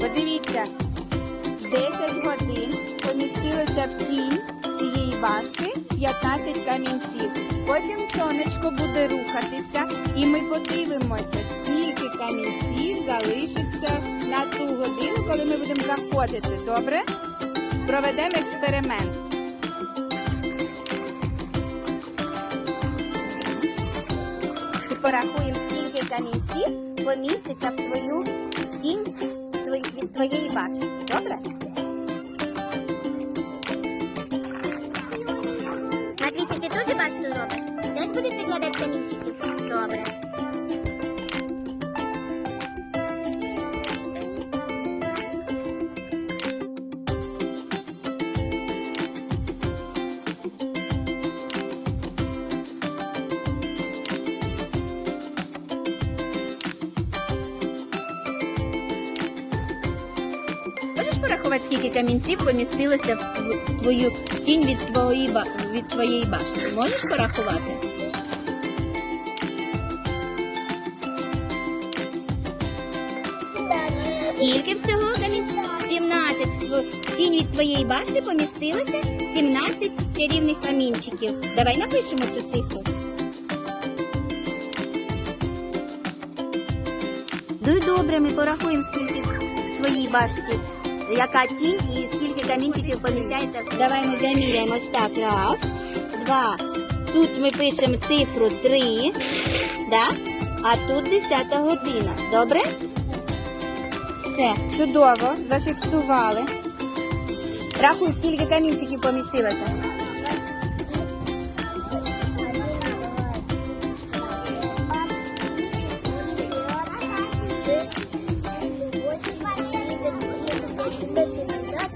Подивіться, 10 годин помістилося в тінь цієї башти 15 камінців. Потім сонечко буде рухатися, і ми подивимося, скільки камінців залишиться на ту годину, коли ми будемо заходити. Добре? Проведемо експеримент. Порахуємо, скільки камінців поміститься в твою в тінь твої- від твоєї башти. Добре? Матвійчик, ти теж башту робиш? Теж будеш викладати Можеш скільки камінців помістилося в твою тінь від твоєї від твоєї башти? Можеш порахувати? Скільки всього камінців? 17. В тінь від твоєї башти помістилося 17 чарівних камінчиків. Давай напишемо цю цифру. Дуже добре, ми порахуємо, скільки в твоїй башті, яка тінь і скільки камінчиків поміщається. Давай ми заміряємо ось так. Раз, два. Тут ми пишемо цифру 3, да? а тут 10 година. Добре? Все, чудово, зафіксували. Рахуй, скільки камінчиків помістилося.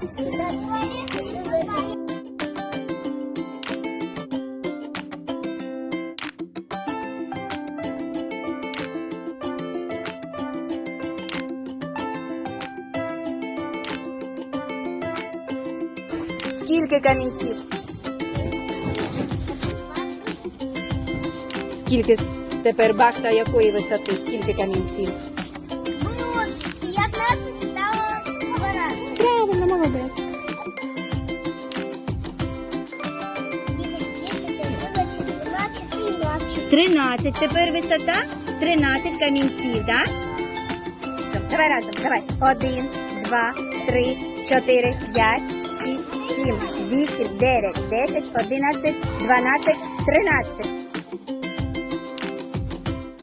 Скільки камінців? Скільки тепер башта якої висоти? Скільки камінців? Молодець. 13. Тепер висота 13 камінців, так? Давай разом, давай. 1, 2, 3, 4, 5, 6, 7, 8, 9, 10, 11, 12, 13.